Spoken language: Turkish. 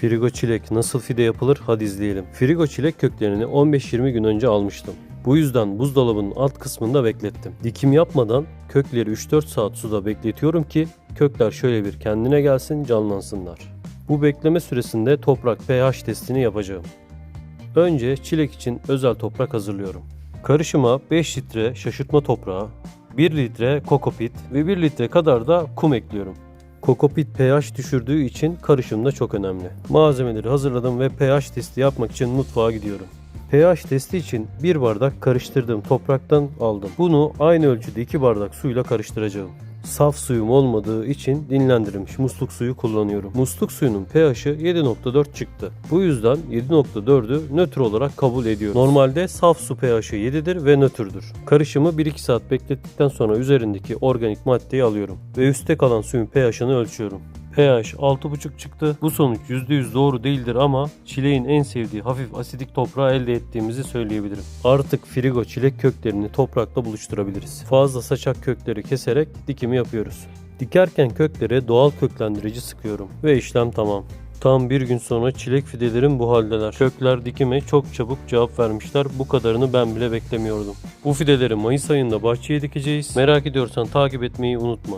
Frigo çilek nasıl fide yapılır hadi izleyelim. Frigo çilek köklerini 15-20 gün önce almıştım. Bu yüzden buzdolabının alt kısmında beklettim. Dikim yapmadan kökleri 3-4 saat suda bekletiyorum ki kökler şöyle bir kendine gelsin canlansınlar. Bu bekleme süresinde toprak pH testini yapacağım. Önce çilek için özel toprak hazırlıyorum. Karışıma 5 litre şaşırtma toprağı, 1 litre kokopit ve 1 litre kadar da kum ekliyorum. Kokopit pH düşürdüğü için karışım da çok önemli. Malzemeleri hazırladım ve pH testi yapmak için mutfağa gidiyorum. pH testi için bir bardak karıştırdığım topraktan aldım. Bunu aynı ölçüde 2 bardak suyla karıştıracağım. Saf suyum olmadığı için dinlendirilmiş musluk suyu kullanıyorum. Musluk suyunun pH'i 7.4 çıktı. Bu yüzden 7.4'ü nötr olarak kabul ediyorum. Normalde saf su pH'i 7'dir ve nötrdür. Karışımı 1-2 saat beklettikten sonra üzerindeki organik maddeyi alıyorum ve üstte kalan suyun pH'ini ölçüyorum. pH 6.5 çıktı. Bu sonuç %100 doğru değildir ama çileğin en sevdiği hafif asidik toprağı elde ettiğimizi söyleyebilirim. Artık frigo çilek köklerini toprakla buluşturabiliriz. Fazla saçak kökleri keserek dikimi yapıyoruz. Dikerken köklere doğal köklendirici sıkıyorum ve işlem tamam. Tam bir gün sonra çilek fidelerim bu haldeler. Kökler dikime çok çabuk cevap vermişler. Bu kadarını ben bile beklemiyordum. Bu fideleri Mayıs ayında bahçeye dikeceğiz. Merak ediyorsan takip etmeyi unutma.